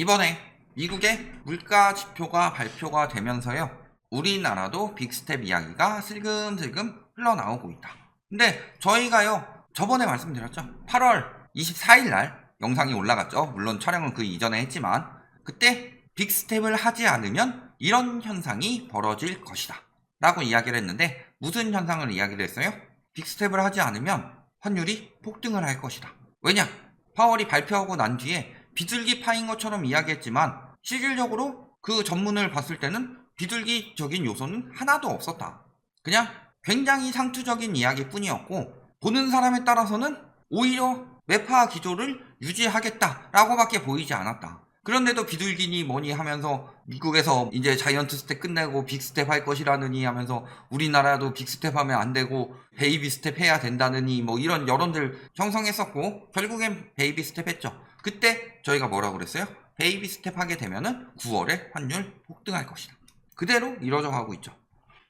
이번에 미국의 물가 지표가 발표가 되면서요. 우리나라도 빅스텝 이야기가 슬금슬금 흘러나오고 있다. 근데 저희가요. 저번에 말씀드렸죠. 8월 24일 날 영상이 올라갔죠. 물론 촬영은 그 이전에 했지만 그때 빅스텝을 하지 않으면 이런 현상이 벌어질 것이다. 라고 이야기를 했는데 무슨 현상을 이야기를 했어요? 빅스텝을 하지 않으면 환율이 폭등을 할 것이다. 왜냐? 파월이 발표하고 난 뒤에 비둘기 파인 것처럼 이야기했지만 실질적으로 그 전문을 봤을 때는 비둘기적인 요소는 하나도 없었다. 그냥 굉장히 상투적인 이야기뿐이었고 보는 사람에 따라서는 오히려 매파 기조를 유지하겠다라고밖에 보이지 않았다. 그런데도 비둘기니 뭐니 하면서 미국에서 이제 자이언트 스텝 끝내고 빅스텝 할 것이라느니 하면서 우리나라도 빅스텝 하면 안 되고 베이비 스텝 해야 된다느니 뭐 이런 여론들 형성했었고 결국엔 베이비 스텝 했죠. 그때 저희가 뭐라고 그랬어요? 베이비 스텝 하게 되면은 9월에 환율 폭등할 것이다. 그대로 이뤄져 가고 있죠.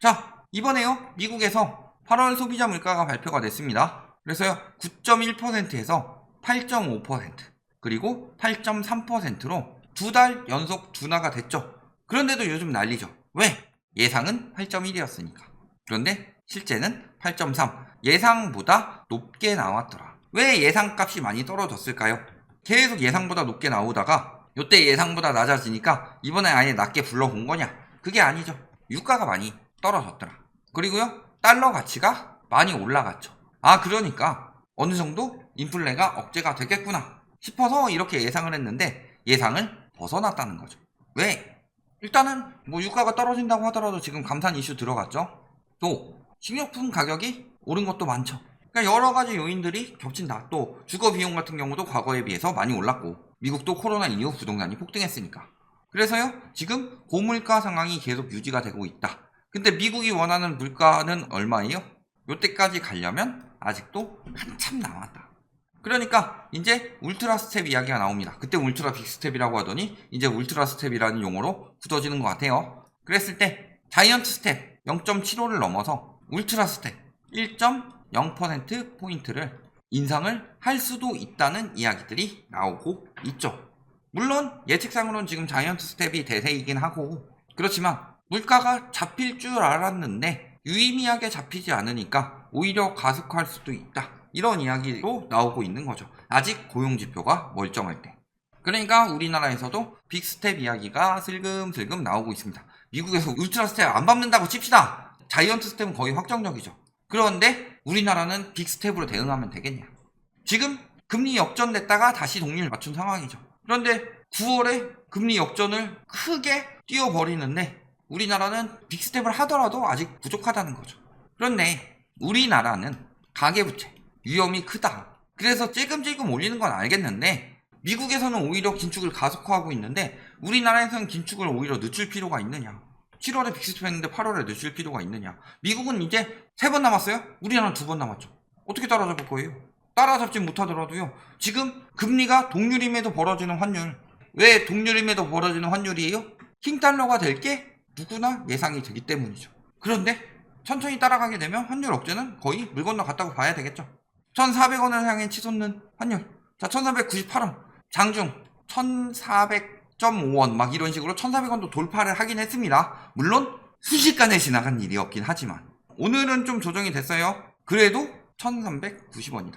자, 이번에요. 미국에서 8월 소비자 물가가 발표가 됐습니다. 그래서요. 9.1%에서 8.5% 그리고 8.3%로 두 달 연속 둔화가 됐죠. 그런데도 요즘 난리죠. 왜? 예상은 8.1이었으니까. 그런데 실제는 8.3. 예상보다 높게 나왔더라. 왜 예상값이 많이 떨어졌을까요? 계속 예상보다 높게 나오다가 요때 예상보다 낮아지니까 이번에 아예 낮게 불러본 거냐? 그게 아니죠. 유가가 많이 떨어졌더라. 그리고요, 달러 가치가 많이 올라갔죠. 아, 그러니까 어느 정도 인플레가 억제가 되겠구나 싶어서 이렇게 예상을 했는데 예상을 벗어났다는 거죠. 왜? 일단은 뭐 유가가 떨어진다고 하더라도 지금 감산 이슈 들어갔죠. 또 식료품 가격이 오른 것도 많죠. 그러니까 여러 가지 요인들이 겹친다. 또 주거 비용 같은 경우도 과거에 비해서 많이 올랐고 미국도 코로나 이후 부동산이 폭등했으니까. 그래서요 지금 고물가 상황이 계속 유지가 되고 있다. 근데 미국이 원하는 물가는 얼마예요? 요때까지 가려면 아직도 한참 남았다. 그러니까 이제 울트라 스텝 이야기가 나옵니다. 그때 울트라 빅 스텝이라고 하더니 이제 울트라 스텝이라는 용어로 굳어지는 것 같아요. 그랬을 때 자이언트 스텝 0.75를 넘어서 울트라 스텝 1.0% 포인트를 인상을 할 수도 있다는 이야기들이 나오고 있죠. 물론 예측상으로는 지금 자이언트 스텝이 대세이긴 하고 그렇지만 물가가 잡힐 줄 알았는데 유의미하게 잡히지 않으니까 오히려 가속할 수도 있다. 이런 이야기로 나오고 있는 거죠. 아직 고용 지표가 멀쩡할 때. 그러니까 우리나라에서도 빅스텝 이야기가 슬금슬금 나오고 있습니다. 미국에서 울트라 스텝 안 밟는다고 칩시다. 자이언트 스텝은 거의 확정적이죠. 그런데 우리나라는 빅스텝으로 대응하면 되겠냐. 지금 금리 역전됐다가 다시 동률 맞춘 상황이죠. 그런데 9월에 금리 역전을 크게 띄워버리는데 우리나라는 빅스텝을 하더라도 아직 부족하다는 거죠. 그런데 우리나라는 가계부채 위험이 크다. 그래서 찔끔찔끔 올리는 건 알겠는데 미국에서는 오히려 긴축을 가속화하고 있는데 우리나라에서는 긴축을 오히려 늦출 필요가 있느냐. 7월에 빅스텝 했는데 8월에 늦출 필요가 있느냐. 미국은 이제 세 번 남았어요? 우리나라는 두 번 남았죠. 어떻게 따라잡을 거예요? 따라잡지 못하더라도요. 지금 금리가 동률임에도 벌어지는 환율. 왜 동률임에도 벌어지는 환율이에요? 킹달러가 될 게 누구나 예상이 되기 때문이죠. 그런데 천천히 따라가게 되면 환율 억제는 거의 물 건너 갔다고 봐야 되겠죠. 1,400원을 향해 치솟는 환율. 자, 1,498원. 장중 1,400.5원 막 이런 식으로 1,400원도 돌파를 하긴 했습니다. 물론 순식간에 지나간 일이었긴 하지만 오늘은 좀 조정이 됐어요. 그래도 1,390원이다.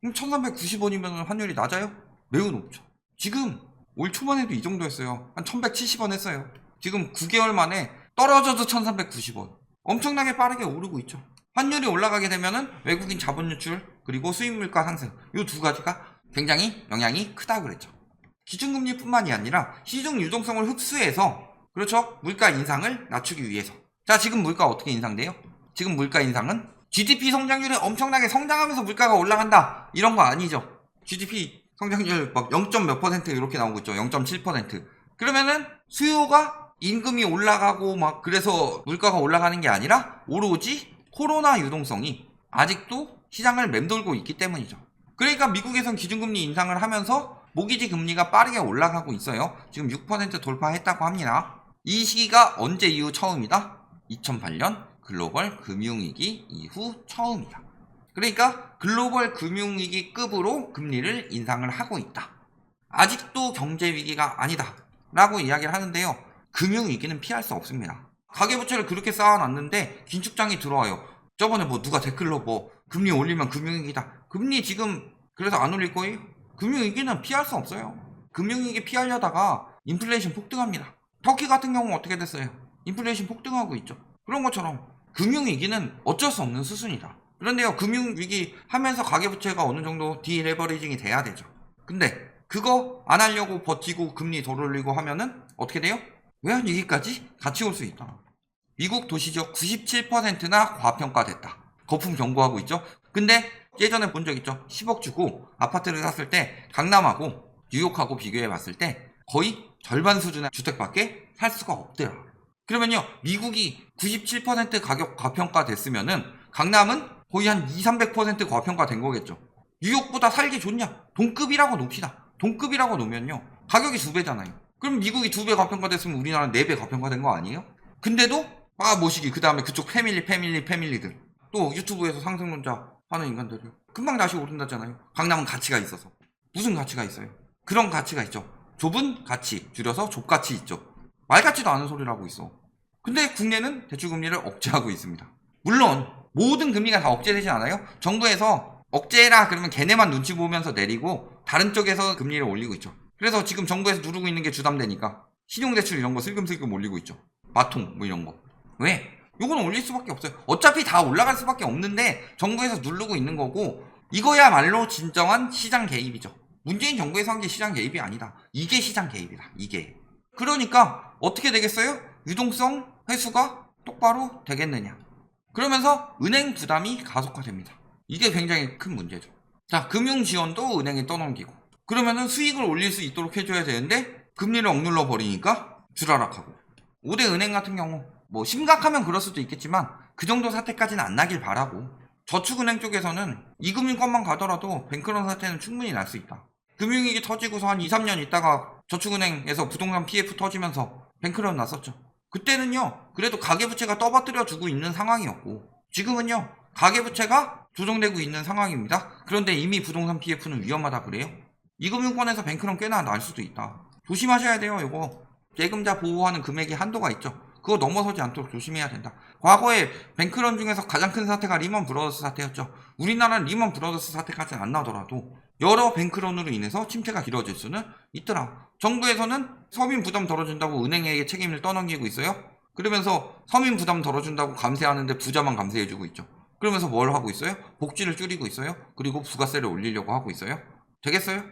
그럼 1,390원이면 환율이 낮아요? 매우 높죠. 지금 올 초만 해도 이 정도였어요. 한 1,170원 했어요. 지금 9개월 만에 떨어져도 1,390원. 엄청나게 빠르게 오르고 있죠. 환율이 올라가게 되면은 외국인 자본 유출 그리고 수입 물가 상승 이 두 가지가 굉장히 영향이 크다고 그랬죠. 기준금리뿐만이 아니라 시중 유동성을 흡수해서 그렇죠 물가 인상을 낮추기 위해서 자 지금 물가 어떻게 인상돼요? 지금 물가 인상은 GDP 성장률이 엄청나게 성장하면서 물가가 올라간다 이런 거 아니죠. GDP 성장률 막 0. 몇 퍼센트 이렇게 나오고 있죠. 0.7% 그러면은 수요가 임금이 올라가고 막 그래서 물가가 올라가는 게 아니라 오로지 코로나 유동성이 아직도 시장을 맴돌고 있기 때문이죠. 그러니까 미국에선 기준금리 인상을 하면서 모기지 금리가 빠르게 올라가고 있어요. 지금 6% 돌파했다고 합니다. 이 시기가 언제 이후 처음이다? 2008년 글로벌 금융위기 이후 처음이다. 그러니까 글로벌 금융위기 급으로 금리를 인상을 하고 있다. 아직도 경제 위기가 아니다. 라고 이야기를 하는데요. 금융 위기는 피할 수 없습니다. 가계부채를 그렇게 쌓아놨는데 긴축장이 들어와요. 저번에 뭐 누가 댓글로 뭐 금리 올리면 금융위기다. 금리 지금 그래서 안 올릴 거예요? 금융위기는 피할 수 없어요. 금융위기 피하려다가 인플레이션 폭등합니다. 터키 같은 경우 어떻게 됐어요? 인플레이션 폭등하고 있죠. 그런 것처럼 금융위기는 어쩔 수 없는 수순이다. 그런데요, 금융위기 하면서 가계부채가 어느 정도 디레버리징이 돼야 되죠. 근데 그거 안 하려고 버티고 금리 덜 올리고 하면은 어떻게 돼요? 외환 위기까지 같이 올 수 있다. 미국 도시지역 97%나 과평가됐다. 거품 경고하고 있죠. 근데 예전에 본 적 있죠. 10억 주고 아파트를 샀을 때 강남하고 뉴욕하고 비교해 봤을 때 거의 절반 수준의 주택밖에 살 수가 없더라. 그러면요, 미국이 97% 가격 과평가 됐으면은 강남은 거의 한 2, 300% 과평가 된 거겠죠. 뉴욕보다 살기 좋냐? 동급이라고 놉시다. 동급이라고 놓으면요, 가격이 두 배잖아요. 그럼 미국이 두 배 과평가 됐으면 우리나라는 네 배 과평가 된 거 아니에요? 근데도 아 모시기 그 다음에 그쪽 패밀리 패밀리 패밀리들 또 유튜브에서 상승론자 하는 인간들이 금방 다시 오른다잖아요. 강남은 가치가 있어서 무슨 가치가 있어요? 그런 가치가 있죠. 좁은 가치 줄여서 좁가치 있죠. 말 같지도 않은 소리를 하고 있어. 근데 국내는 대출금리를 억제하고 있습니다. 물론 모든 금리가 다 억제되지 않아요. 정부에서 억제라 그러면 걔네만 눈치 보면서 내리고 다른 쪽에서 금리를 올리고 있죠. 그래서 지금 정부에서 누르고 있는 게 주담대니까 신용대출 이런 거 슬금슬금 올리고 있죠. 마통 뭐 이런 거. 왜? 요거는 올릴 수밖에 없어요. 어차피 다 올라갈 수밖에 없는데 정부에서 누르고 있는 거고 이거야말로 진정한 시장 개입이죠. 문재인 정부에서 한 게 시장 개입이 아니다. 이게 시장 개입이다. 이게. 그러니까 어떻게 되겠어요? 유동성 회수가 똑바로 되겠느냐. 그러면서 은행 부담이 가속화됩니다. 이게 굉장히 큰 문제죠. 자, 금융 지원도 은행에 떠넘기고. 그러면은 수익을 올릴 수 있도록 해줘야 되는데 금리를 억눌러 버리니까 주라락하고. 5대 은행 같은 경우 뭐 심각하면 그럴 수도 있겠지만 그 정도 사태까지는 안 나길 바라고 저축은행 쪽에서는 이금융권만 가더라도 뱅크런 사태는 충분히 날 수 있다. 금융위기 터지고서 한 2, 3년 있다가 저축은행에서 부동산 PF 터지면서 뱅크런 났었죠. 그때는요 그래도 가계부채가 떠받들여 주고 있는 상황이었고 지금은요 가계부채가 조정되고 있는 상황입니다. 그런데 이미 부동산 PF는 위험하다 그래요? 이금융권에서 뱅크런 꽤나 날 수도 있다. 조심하셔야 돼요 이거 예금자 보호하는 금액이 한도가 있죠. 그거 넘어서지 않도록 조심해야 된다. 과거에 뱅크런 중에서 가장 큰 사태가 리먼 브러더스 사태였죠. 우리나라는 리먼 브러더스 사태까지는 안 나더라도 여러 뱅크런으로 인해서 침체가 길어질 수는 있더라. 정부에서는 서민 부담 덜어준다고 은행에게 책임을 떠넘기고 있어요. 그러면서 서민 부담 덜어준다고 감세하는데 부자만 감세해주고 있죠. 그러면서 뭘 하고 있어요? 복지를 줄이고 있어요. 그리고 부가세를 올리려고 하고 있어요. 되겠어요?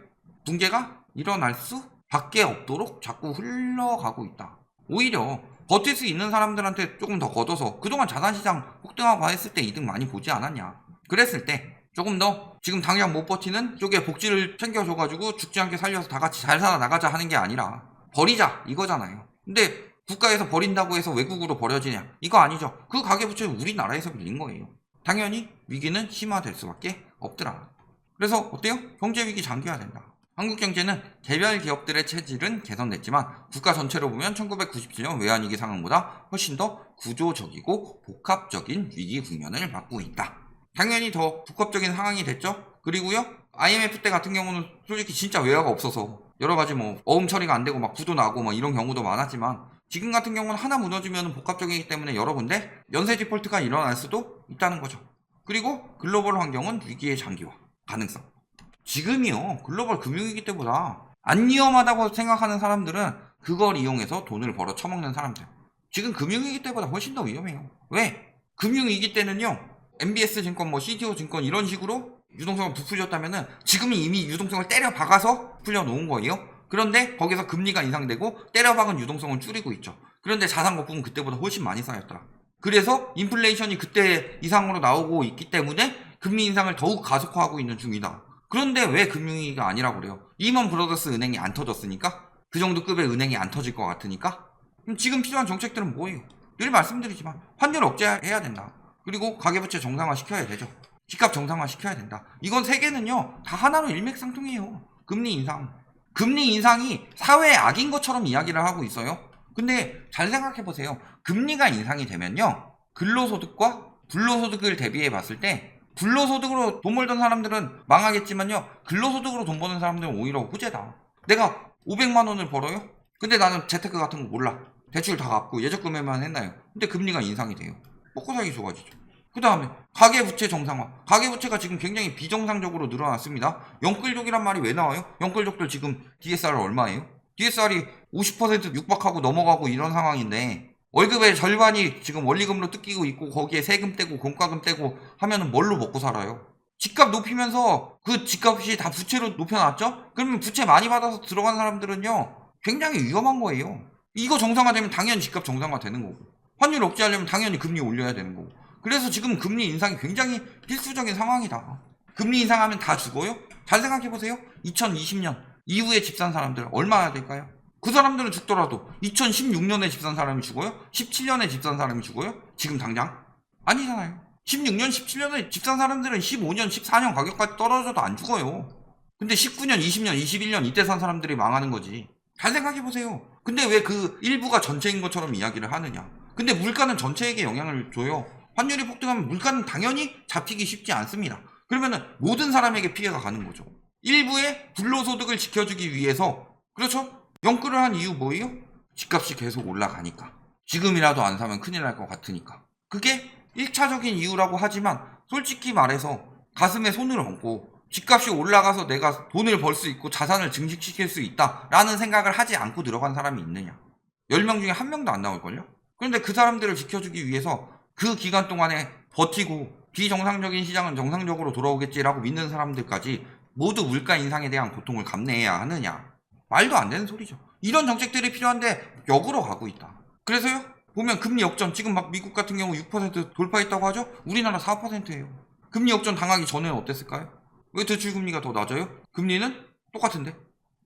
붕괴가 일어날 수 밖에 없도록 자꾸 흘러가고 있다. 오히려 버틸 수 있는 사람들한테 조금 더 걷어서 그동안 자산시장 폭등하고 했을 때 이득 많이 보지 않았냐. 그랬을 때 조금 더 지금 당장 못 버티는 쪽에 복지를 챙겨줘가지고 죽지 않게 살려서 다 같이 잘 살아 나가자 하는 게 아니라 버리자 이거잖아요. 근데 국가에서 버린다고 해서 외국으로 버려지냐? 이거 아니죠. 그 가계부채는 우리나라에서 빌린 거예요. 당연히 위기는 심화될 수밖에 없더라. 그래서 어때요? 경제위기 잠겨야 된다. 한국 경제는 개별 기업들의 체질은 개선됐지만 국가 전체로 보면 1997년 외환위기 상황보다 훨씬 더 구조적이고 복합적인 위기 국면을 맞고 있다. 당연히 더 복합적인 상황이 됐죠. 그리고요 IMF 때 같은 경우는 솔직히 진짜 외화가 없어서 여러 가지 뭐 어음 처리가 안 되고 막 부도 나고 막 이런 경우도 많았지만 지금 같은 경우는 하나 무너지면 복합적이기 때문에 여러 군데 연쇄 디폴트가 일어날 수도 있다는 거죠. 그리고 글로벌 환경은 위기의 장기화 가능성. 지금이요. 글로벌 금융위기 때보다 안 위험하다고 생각하는 사람들은 그걸 이용해서 돈을 벌어 처먹는 사람들. 지금 금융위기 때보다 훨씬 더 위험해요. 왜? 금융위기 때는요 MBS 증권 뭐 CTO 증권 이런 식으로 유동성을 부풀렸다면은 지금은 이미 유동성을 때려 박아서 풀려 놓은 거예요. 그런데 거기서 금리가 인상되고 때려 박은 유동성을 줄이고 있죠. 그런데 자산 거품은 그때보다 훨씬 많이 쌓였더라. 그래서 인플레이션이 그때 이상으로 나오고 있기 때문에 금리 인상을 더욱 가속화하고 있는 중이다 그런데 왜 금융위기가 아니라고 그래요? 리먼 브러더스 은행이 안 터졌으니까? 그 정도 급의 은행이 안 터질 것 같으니까? 그럼 지금 필요한 정책들은 뭐예요? 늘 말씀드리지만 환율 억제해야 된다. 그리고 가계부채 정상화 시켜야 되죠. 집값 정상화 시켜야 된다. 이건 세계는요 다 하나로 일맥상통이에요. 금리 인상. 금리 인상이 사회의 악인 것처럼 이야기를 하고 있어요. 근데 잘 생각해 보세요. 금리가 인상이 되면요 근로소득과 불로소득을 대비해 봤을 때 불로소득으로 돈 벌던 사람들은 망하겠지만요. 근로소득으로 돈 버는 사람들은 오히려 후재다. 내가 500만 원을 벌어요? 근데 나는 재테크 같은 거 몰라. 대출 다 갚고 예적금에만 했나요? 근데 금리가 인상이 돼요. 먹고 살기 좋아지죠. 그 다음에 가계부채 정상화. 가계부채가 지금 굉장히 비정상적으로 늘어났습니다. 영끌족이란 말이 왜 나와요? 영끌족들 지금 DSR 얼마예요? DSR이 50% 육박하고 넘어가고 이런 상황인데 월급의 절반이 지금 원리금으로 뜯기고 있고 거기에 세금 떼고 공과금 떼고 하면은 뭘로 먹고 살아요? 집값 높이면서 그 집값이 다 부채로 높여놨죠? 그러면 부채 많이 받아서 들어간 사람들은요 굉장히 위험한 거예요. 이거 정상화되면 당연히 집값 정상화 되는 거고 환율 억제하려면 당연히 금리 올려야 되는 거고 그래서 지금 금리 인상이 굉장히 필수적인 상황이다. 금리 인상하면 다 죽어요? 잘 생각해 보세요. 2020년 이후에 집 산 사람들 얼마나 될까요? 그 사람들은 죽더라도 2016년에 집산 사람이 죽어요? 17년에 집산 사람이 죽어요? 지금 당장? 아니잖아요. 16년, 17년에 집산 사람들은 15년, 14년 가격까지 떨어져도 안 죽어요. 근데 19년, 20년, 21년 이때 산 사람들이 망하는 거지. 잘 생각해 보세요. 근데 왜 그 일부가 전체인 것처럼 이야기를 하느냐. 근데 물가는 전체에게 영향을 줘요. 환율이 폭등하면 물가는 당연히 잡히기 쉽지 않습니다. 그러면은 모든 사람에게 피해가 가는 거죠. 일부의 불로소득을 지켜주기 위해서 그렇죠? 영끌을 한 이유 뭐예요? 집값이 계속 올라가니까. 지금이라도 안 사면 큰일 날 것 같으니까. 그게 1차적인 이유라고 하지만 솔직히 말해서 가슴에 손을 얹고 집값이 올라가서 내가 돈을 벌 수 있고 자산을 증식시킬 수 있다라는 생각을 하지 않고 들어간 사람이 있느냐? 10명 중에 한 명도 안 나올걸요? 그런데 그 사람들을 지켜주기 위해서 그 기간 동안에 버티고 비정상적인 시장은 정상적으로 돌아오겠지라고 믿는 사람들까지 모두 물가 인상에 대한 고통을 감내해야 하느냐? 말도 안 되는 소리죠. 이런 정책들이 필요한데 역으로 가고 있다. 그래서요? 보면 금리 역전 지금 막 미국 같은 경우 6% 돌파했다고 하죠? 우리나라 4%예요. 금리 역전 당하기 전에는 어땠을까요? 왜 대출 금리가 더 낮아요? 금리는 똑같은데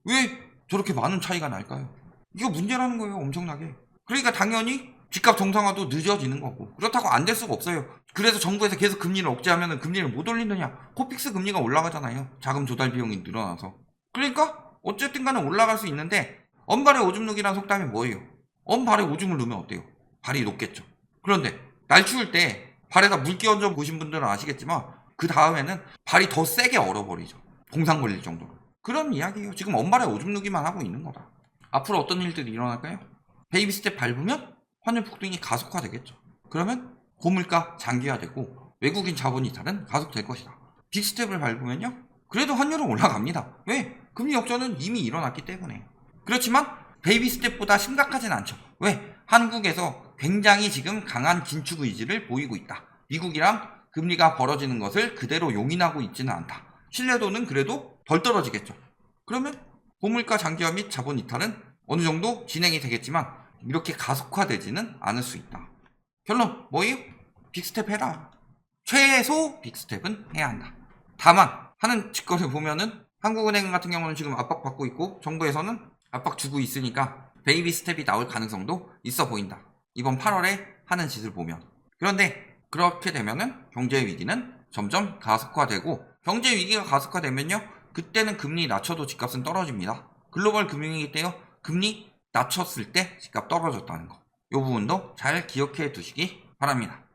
왜 저렇게 많은 차이가 날까요? 이거 문제라는 거예요, 엄청나게. 그러니까 당연히 집값 정상화도 늦어지는 거고 그렇다고 안 될 수가 없어요. 그래서 정부에서 계속 금리를 억제하면 금리를 못 올리느냐? 코픽스 금리가 올라가잖아요. 자금 조달 비용이 늘어나서. 그러니까 어쨌든 간에 올라갈 수 있는데 언발에 오줌 누기란 속담이 뭐예요? 언발에 오줌을 누면 어때요? 발이 녹겠죠. 그런데 날 추울 때 발에다 물 끼얹어 보신 분들은 아시겠지만 그 다음에는 발이 더 세게 얼어버리죠. 동상 걸릴 정도로. 그런 이야기예요. 지금 언발에 오줌 누기만 하고 있는 거다. 앞으로 어떤 일들이 일어날까요? 베이비 스텝 밟으면 환율 폭등이 가속화되겠죠. 그러면 고물가 장기화되고 외국인 자본 이탈은 가속될 것이다. 빅스텝을 밟으면요? 그래도 환율은 올라갑니다. 왜? 금리 역전은 이미 일어났기 때문에. 그렇지만 베이비 스텝보다 심각하진 않죠. 왜? 한국에서 굉장히 지금 강한 긴축 의지를 보이고 있다. 미국이랑 금리가 벌어지는 것을 그대로 용인하고 있지는 않다. 신뢰도는 그래도 덜 떨어지겠죠. 그러면 고물가 장기화 및 자본 이탈은 어느 정도 진행이 되겠지만 이렇게 가속화되지는 않을 수 있다. 결론 뭐예요? 빅스텝 해라. 최소 빅스텝은 해야 한다. 다만 하는 짓거리 보면은 한국은행 같은 경우는 지금 압박받고 있고 정부에서는 압박 주고 있으니까 베이비 스텝이 나올 가능성도 있어 보인다. 이번 8월에 하는 짓을 보면. 그런데 그렇게 되면은 경제 위기는 점점 가속화되고 경제 위기가 가속화되면요. 그때는 금리 낮춰도 집값은 떨어집니다. 글로벌 금융위기 때요. 금리 낮췄을 때 집값 떨어졌다는 거. 이 부분도 잘 기억해 두시기 바랍니다.